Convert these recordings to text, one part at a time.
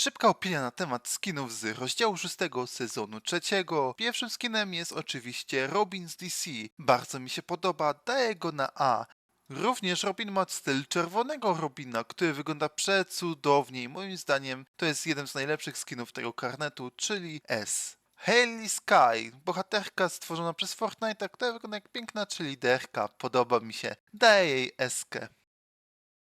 Szybka opinia na temat skinów z rozdziału 6 sezonu trzeciego. Pierwszym skinem jest oczywiście Robin z DC. Bardzo mi się podoba, daję go na A. Również Robin ma styl czerwonego Robina, który wygląda przecudownie i moim zdaniem to jest jeden z najlepszych skinów tego karnetu, czyli S. Hailey Sky, bohaterka stworzona przez Fortnite'a, która wygląda jak piękna cheerleaderka, podoba mi się, daję jej eskę.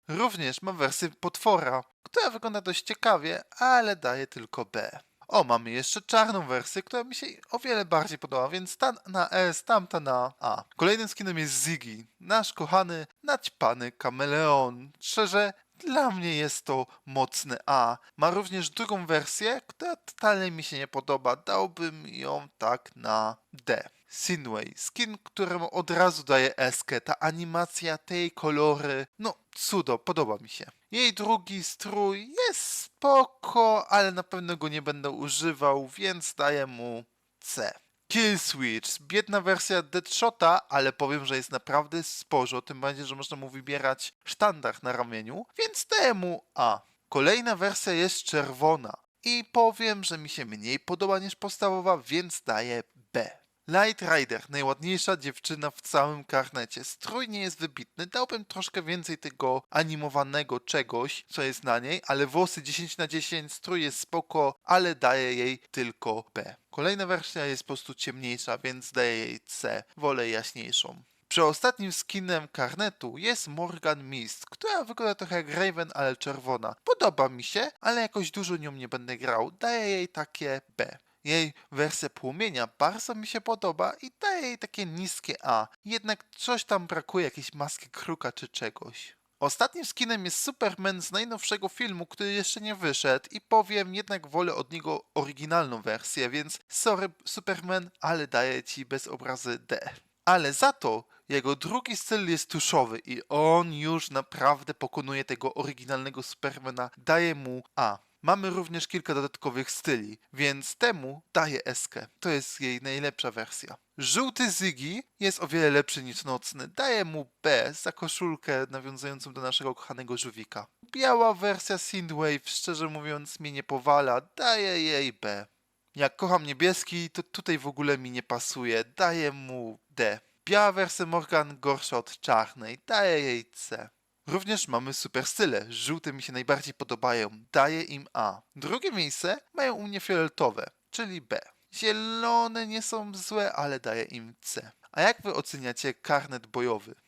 Również ma wersję potwora, która wygląda dość ciekawie, ale daje tylko B. O, mamy jeszcze czarną wersję, która mi się o wiele bardziej podoba, więc ta na S, tamta na A. Kolejnym skinem jest Ziggy, nasz kochany, naćpany kameleon. Szczerze, dla mnie jest to mocne A. Ma również drugą wersję, która totalnie mi się nie podoba. Dałbym ją tak na D. Sinway, skin, któremu od razu daję eskę. Ta animacja, tej kolory, no cudo, podoba mi się. Jej drugi strój jest spoko, ale na pewno go nie będę używał, więc daję mu C. Kill Switch, biedna wersja Deadshota, ale powiem, że jest naprawdę sporo, tym bardziej, że można mu wybierać sztandar na ramieniu, więc daję mu A. Kolejna wersja jest czerwona i powiem, że mi się mniej podoba niż podstawowa, więc daję B. Light Rider, najładniejsza dziewczyna w całym karnecie. Strój nie jest wybitny, dałbym troszkę więcej tego animowanego czegoś, co jest na niej, ale włosy 10 na 10, strój jest spoko, ale daję jej tylko B. Kolejna wersja jest po prostu ciemniejsza, więc daję jej C, wolę jaśniejszą. Przedostatnim skinem karnetu jest Morgan Mist, która wygląda trochę jak Raven, ale czerwona. Podoba mi się, ale jakoś dużo nią nie będę grał. Daję jej takie B. Jej wersja płomienia bardzo mi się podoba i daję jej takie niskie A. Jednak coś tam brakuje, jakiejś maski kruka czy czegoś. Ostatnim skinem jest Superman z najnowszego filmu, który jeszcze nie wyszedł i powiem, jednak wolę od niego oryginalną wersję, więc sorry Superman, ale daję ci bez obrazy D. Ale za to jego drugi styl jest tuszowy i on już naprawdę pokonuje tego oryginalnego Supermana, daje mu A. Mamy również kilka dodatkowych styli, więc temu daję eskę. To jest jej najlepsza wersja. Żółty Zygi jest o wiele lepszy niż nocny. Daję mu B za koszulkę nawiązującą do naszego kochanego żółwika. Biała wersja Synthwave, szczerze mówiąc, mnie nie powala. Daję jej B. Jak kocham niebieski, to tutaj w ogóle mi nie pasuje. Daję mu D. Biała wersja Morgan gorsza od czarnej. Daję jej C. Również mamy super style. Żółte mi się najbardziej podobają. Daję im A. Drugie miejsce mają u mnie fioletowe, czyli B. Zielone nie są złe, ale daję im C. A jak wy oceniacie karnet bojowy?